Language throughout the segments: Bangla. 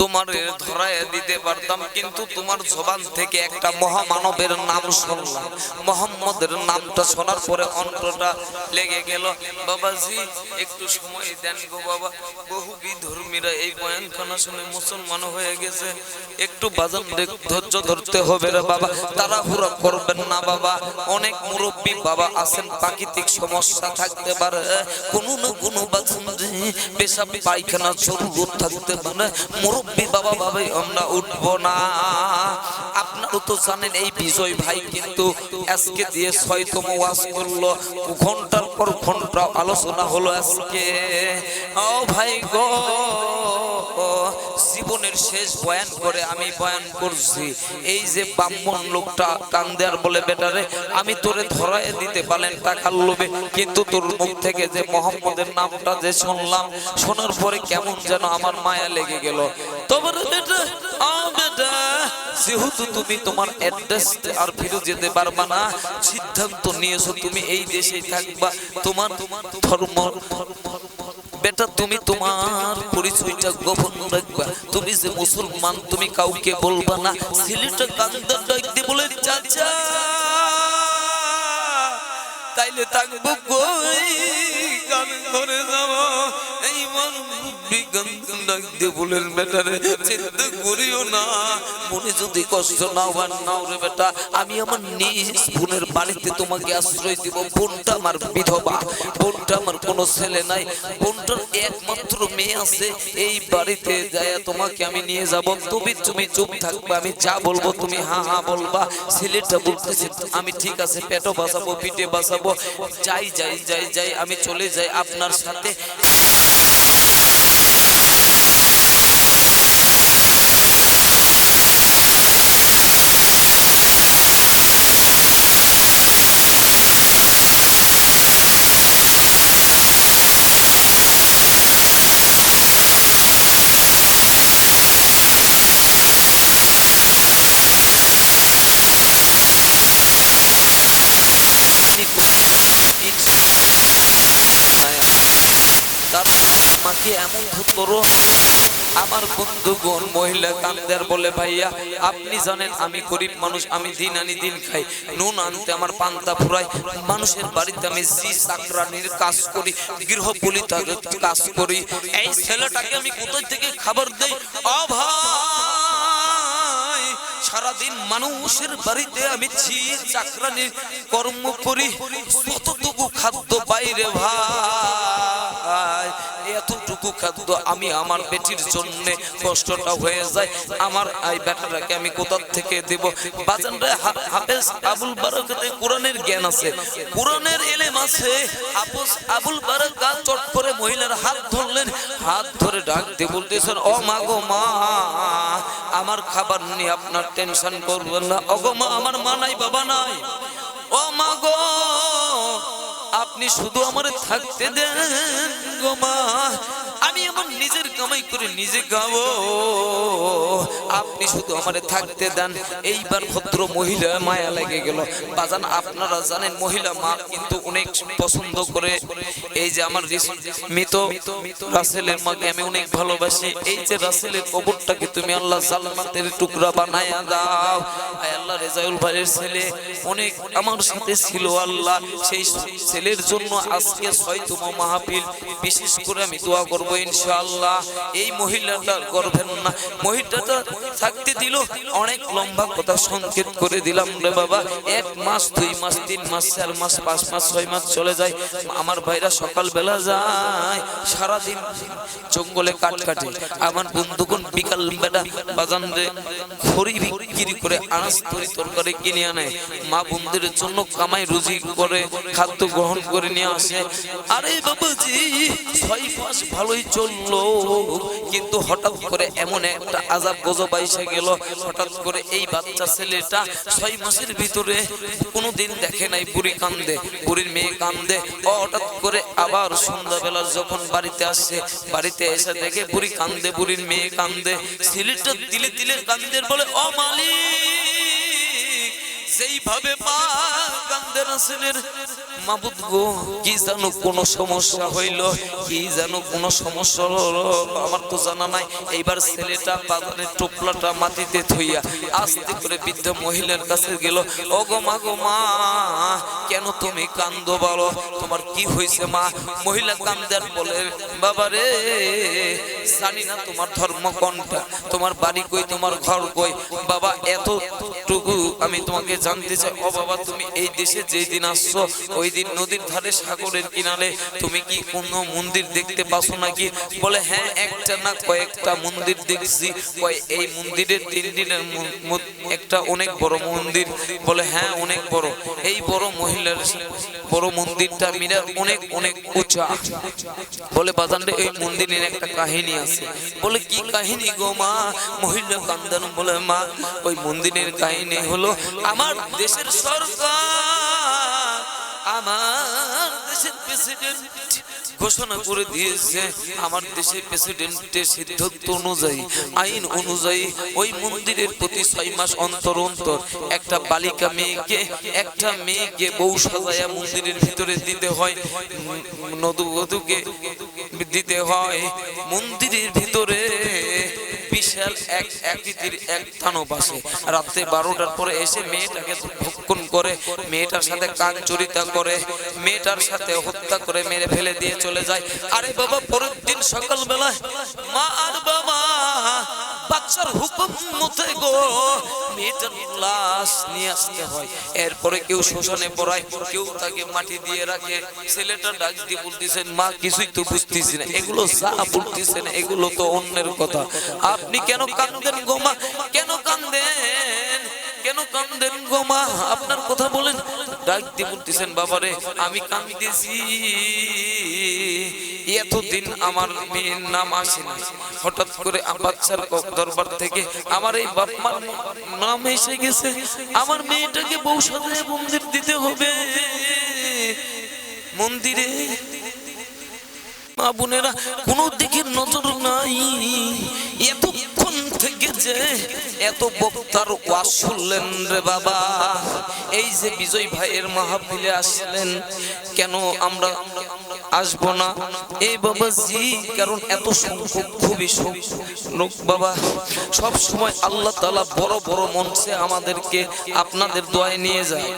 তোমার ধরায় দিতে পারতাম কিন্তু তোমার জবান থেকে একটা মহামানবের নাম শুনলাম। মোহাম্মদের নামটা শোনার পরে অন্তটা লেগে গেল। বাবাজি একটু সময় দেন গো বাবা। বহু বিধর্মীরা এই বয়ানখানা শুনে মুসলমান হয়ে গেছে। একটু বাজান ধৈর্য ধরতে হবে রে বাবা। তাড়াহুড়া করবেন না বাবা। অনেক মুরব্বী বাবা আছেন প্রাকৃতিক সমস্যা থাকতে পারে। কোনো না কোনো বাজান রে পেশাব পায়খানা জরুরত থাকতে পারে। মুরব্বী বাবা ভাবে, আমরা উঠবো না। আপনারও তো জানেন এই বিজয় ভাই কিন্তু আজকে দিয়ে ছয়তম ওয়াজ করল। ঘণ্টার পর ঘণ্টা আলোচনা হলো আজকে। ও ভাই গো। জীবনের শেষ বয়ান করে আমি বয়ান করছি। এই যে ব্রাহ্মণ লোকটা কান্দার বলে, বেটারে, আমি তোরে ধরায় দিতে পারলেন টাকার লোভে, কিন্তু তোর মুখ থেকে যে মোহাম্মদের নামটা যে শুনলাম, শোনার পরে কেমন যেন আমার মায়া লেগে গেল। তোমার যেহেতু তুমি তোমার অ্যাড্রেস আর ফিরে যেতে পারবা না, সিদ্ধান্ত নিয়েছো তুমি এই দেশেই থাকবা তোমার তোমার ধর্ম বেটা, তুমি তোমার পরিচয়টা গোপন রাখবা। তুমি যে মুসলমান, তুমি কাউকে বলবা না। ছেলেটা কান্দার ডাক দিয়ে বলে, চাচা! তাইলে থাকব গান করে যাব। এই মন বিজ্ঞান ডাক দিয়ে বলেন বেটারে চিন্তা করিও না। মনে যদি কষ্ট নাও আর নাও রে বেটা, আমি আমার নিজ বোনের বাড়িতে তোমাকে আশ্রয় দিব। বোনটা আমার বিধবা, বোনটা আমার কোনো ছেলে নাই। বোনটার একমাত্র মেয়ে আছে, এই বাড়িতে যায় তোমাকে আমি নিয়ে যাব। তুমি তুমি চুপ থাকবে, আমি যা বলব তুমি হা হা বলবা। ছেলেটা বলতেছে, আমি ঠিক আছে, পেটও বাঁচাবো, পিঠে বাঁচাবো। যাই যাই যাই যাই আমি চলে যাই আপনার সাথে কি করব? তার আমাকে এমন করো আমার বন্ধুগণ, মহিলা কান্দার বলে, ভাইয়া, আপনি জানেন আমি গরিব মানুষ, আমি দিন আনি দিন খাই। নুন আনতে আমার পান্তা ফুরাই। মানুষের বাড়িতে আমি জি চাকরানির কাজ করি গৃহপলিতার কাজ করি। এই ছেলেটাকে আমি কোথায় থেকে খাবার দেই? অভাই সারাদিন মানুষের বাড়িতে আমি ছি চাকরানির কর্ম করি। কতটুকু খাদ্য বাইরে ভাই? খাদ্য আমি আমার বেটির জন্য কষ্টটা হয়ে যায়। আমার এই বেটাটাকে আমি কোথা থেকে দেব? বাজানরে হাফেজ আবুল বারাকাতে কোরআনের জ্ঞান আছে। কোরআনের এলেম আছে। আপুস আবুল বারাকা চট করে মহিলার হাত ধরলেন। হাত ধরে ডাক দিয়ে বলতেছেন, ও মা গো মা, আমার খাবার নিয়ে আপনার টেনশন করবেন না। অগো মা, আমার মা নাই, বাবা নাই। আপনি শুধু আমার থাকতে দেন গো মা। আমি আমার নিজের কামাই করে নিজে গাবো। আপনি শুধু আমারে থাকতে দেন। এইবার ভদ্র মহিলা মায়া লেগে গেল। বাজান, আপনারা জানেন মহিলা মা কিন্তু অনেক পছন্দ করে। এই যে আমার মৃত রাসেলের মাকে আমি অনেক ভালোবাসি। এই যে রাসেলের কবরটাকে তুমি আল্লাহ জালমাতের টুকরা বানায়া দাও। আল্লাহ রেজাউল ভাইয়ের ছেলে। অনেক আমার সাথে ছিল আল্লাহ। সেই ছেলের জন্য আজকে ছয়তম মাহফিল। বিশেষ করে আমি দোয়া করব ইনশাআল্লাহ। এই মহিলাটা করবেন না। মহিলাটা থাকতে দিল অনেক লম্বা কথা সংকেত করে দিলাম রে বাবা। এক মাস, দুই মাস, তিন মাস, চার মাস, পাঁচ মাস, ছয় মাস চলে যায়। আমার ভাইরা সকাল বেলা যায়, সারাদিন জঙ্গলে কাঠ কাটে। আমার বন্ধুগণ বিকাল বেলা বাজান খড়ি বিক্রি করে আনাজ তরি তরকারি কিনে আনে। মা বন্ধুদের জন্য কামাই রুজি করে, খাদ্য গ্রহণ করে নিয়ে আসে। আরে বাবাজি, ছয় মাস ভালোই চলল। কিন্তু হঠাৎ করে এমন একটা আজাব গজব আইসে গেল। হঠাৎ করে এই বাচ্চা ছেলেটা ছয় মাসের ভিতরে কোনোদিন দেখে নাই, বুড়ি কান্দে, বুড়ির মেয়ে কান্দে। হঠাৎ করে আবার সন্ধ্যাবেলা যখন বাড়িতে আসছে বাড়িতে এসে দেখে বুড়ি কান্দে, বুড়ির মেয়ে কান্দে। ছেলেটা তিলে তিলে কান্দের বলে, ও মালিক, যেইভাবে মা কান্দে না ছেলের মাবুদ গো, কি জানো কোনো সমস্যা হইল? কি জানো কোনো সমস্যা হলো? আমার তো জানা নাই। এইবার ছেলেটা বাগানের টোপলাটা মাটিতে থইয়া আস্তে করে বৃদ্ধ মহিলার কাছে গেল ও গো মা গো মা, কেন তুমি কান্দো বলো? তোমার কি হয়েছে মা? মহিলা কান্দার বলে, বাবা রে, জানি না তোমার ধর্ম কোনটা। তোমার বাড়ি কই, তোমার ঘর কই? বাবা, এতটুকু আমি তোমাকে জানতে চাই। ও বাবা, তুমি এই দেশে যেই দিন আসছো, ওই দিন নদীর ধারে সাগরের কিনারে, তুমি কি কোনো মন্দির দেখতে পাচ্ছ নাকি? বলে হ্যাঁ একটা না কয়েকটা মন্দির দেখছি। এই মন্দিরের তিন দিনের একটা অনেক বড় মন্দির। বলে হ্যাঁ অনেক বড়। এই বড় মহিলার বড় মন্দিরটা মিনার অনেক অনেক উঁচা। বলে, বাজানরে, এই মন্দিরের একটা কাহিনী আছে। বলে, কি কাহিনী গো মা? মহিলা কান্দান বলে, মা, ওই মন্দিরের কাহিনী হলো, আমার দেশের সরকার আমার দেশের প্রেসিডেন্ট ঘোষণা করে দিয়েছে, আমার দেশের প্রেসিডেন্টের সিদ্ধান্ত অনুযায়ী, আইন অনুযায়ী ওই মন্দিরের প্রতি ছয় মাস অন্তর অন্তর একটা বালিকা মেয়েকে, একটা মেয়েকে বউ সাজায়া মন্দিরের ভিতরে দিতে হয় নদু নদুবধূকে দিতে হয়। মন্দিরের ভিতরে বিশাল এক একটির এক থানো বাসে রাত্রে বারোটার পরে এসে মেয়েটাকে ভক্ষণ করে, মেয়েটার সাথে কান চরিতা করে, মেয়েটার সাথে হত্যা করে মেরে ফেলে দিয়ে চলে যায়। আরে বাবা, পরের দিন সকালবেলায় মা আর বাবা বাচ্চার হুকুম মতে গো, মেয়েটার লাশ নিয়ে আসতে হয়। এরপরে কেউ শ্মশানে পড়ায়, কেউ তাকে মাটি দিয়ে রাখে। ছেলেটা ডাক দিয়ে বলতেছেন, মা, কিছুই তো বুঝতেছি না। এগুলো যা বলতেছেন, এগুলো তো অন্যের কথা। আপনি কেন কান্দেন গোমা কেন কান্দেন? কেন কান্দেন গোমা আপনার কথা বলেন। ডাক দিয়ে বলতেছেন, বাবারে, আমি কান্দিছি। এতদিন আমার মেয়ের নাম আসে না হঠাৎ করে বাচ্চার দরবার থেকে আমার এই বাপ মার নাম এসে গেছে। আমার মেয়েটাকে বউ সাজায় মন্দির দিতে হবে। মন্দিরে মা বোনেরা কোন দিকে নজর নাই। এতক্ষণ থেকে যে এত বক্তার ওয়াজ শুনলেন রে বাবা। এই যে বিজয় ভাইয়ের মাহফিলে আসলেন, কেন আমরা আসব না। এই বাবা জি, কারণ এত সংখ্যক খুবই লোক বাবা, সব সময় আল্লাহ তাআলা বড় বড় মঞ্চে আমাদেরকে আপনাদের দোয়ায় নিয়ে যায়।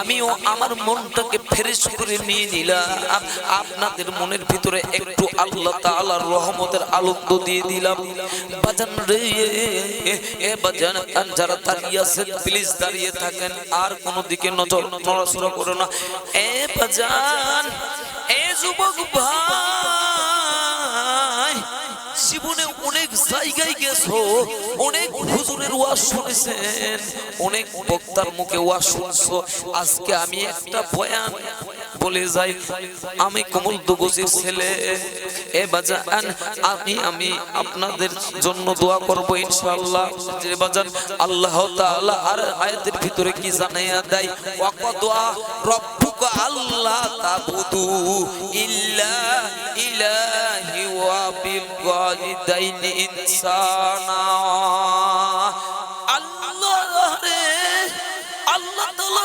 আমিও আমার মনটাকে ফ্রেশ করে নিয়ে নিলাম। আপনাদের মনের ভিতরে একটু আল্লাহ তাআলার রহমতের আনন্দ দিয়ে দিলাম। বাজান রে, এ বাজান যারা দাঁড়িয়ে আছেন প্লিজ দাঁড়িয়ে থাকেন। আর কোনো দিকে নজর নড়াচড়া করো না। এ বাজান আমি একটা বয়ান বলে যাই, আমি কমল দুগজির ছেলে, এ বাজান, আমি আমি আপনাদের জন্য দোয়া করব ইনশাআল্লাহ। যে বাজান, আল্লাহ আর আয়াতের ভিতরে কি জানাইয়া দেয়? ওয়াকাদা রব্বুকা আল্লাহ তাবুদু ইল্লা ইলাহি ওয়া বিল ইনসানা। আল্লাহ রে আল্লাহ তাআলা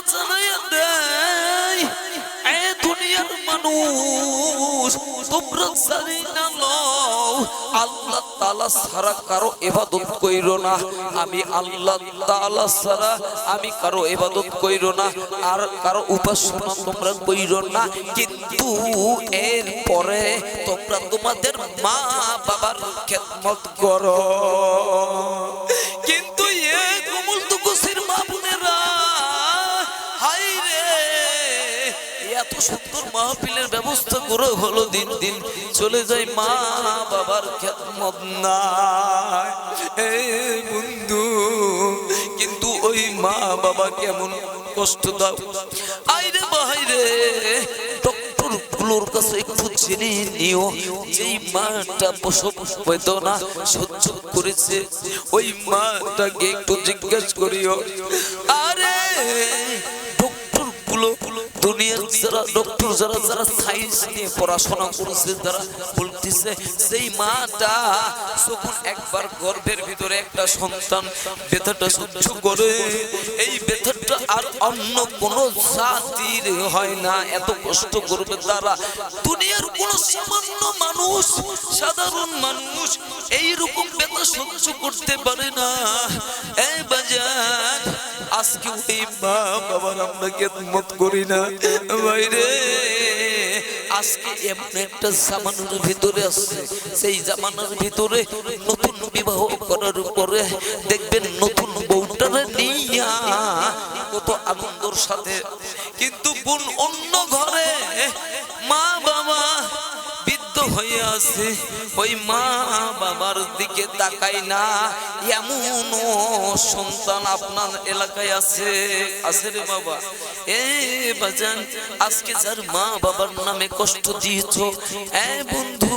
দেয় দুনিয়ার মানুষ, তোমরা জানি না লও, আল্লাহ তাআলা ছাড়া কারও এবাদত কইরো না। আমি আল্লাহ তালা ছাড়া আমি কারও এবাদত কইরো না। আর কারও উপাসনা তোমরা কইরো না। কিন্তু এর পরে তোমরা তোমাদের মা বাবার খেদমত করো। ব্যবস্থা করে হলো দিন দিন। চলে যায় মা বাবার খেদমত নাই। বন্ধু, কিন্তু ওই মা বাবা কেমন কষ্ট দাও। আইরে বাহাইরে ডক্টরগুলোর কাছে একটু করিও। আরে ডক্টরগুলো দুনিয়ার যারা ডক্টর যারা যারা সায়েন্স নিয়ে পড়াশোনা বলতেছে, সেই মাটা যখন একবার গর্ভের ভিতরে একটা সন্তান ব্যথাটা সহ্য করে, এই ব্যথাটা আর অন্য কোনো জাতির হয় না। এত কষ্ট করবে তারা। দুনিয়ার কোন সামান্য মানুষ, সাধারণ মানুষ এই রকম ব্যথা সহ্য করতে পারে না। বাজার আজকে ওই মা বাবার করি না। বাইরে আজকে এমন একটা জামানার ভিতরে আসছে। সেই জামানার ভিতরে নতুন বিবাহ করার দেখবেন নতুন বউটারে নিয়া কত আনন্দর সাথে। কিন্তু কোন অন্য ঘরে মা হয়ে আছে, ওই মা বাবার দিকে তাকাই না। এমন সন্তান আপনার এলাকায় আছে? আছে রে বাবা। এ বাজান, আজকে যার মা বাবার নামে কষ্ট দিয়েছ, এ বন্ধু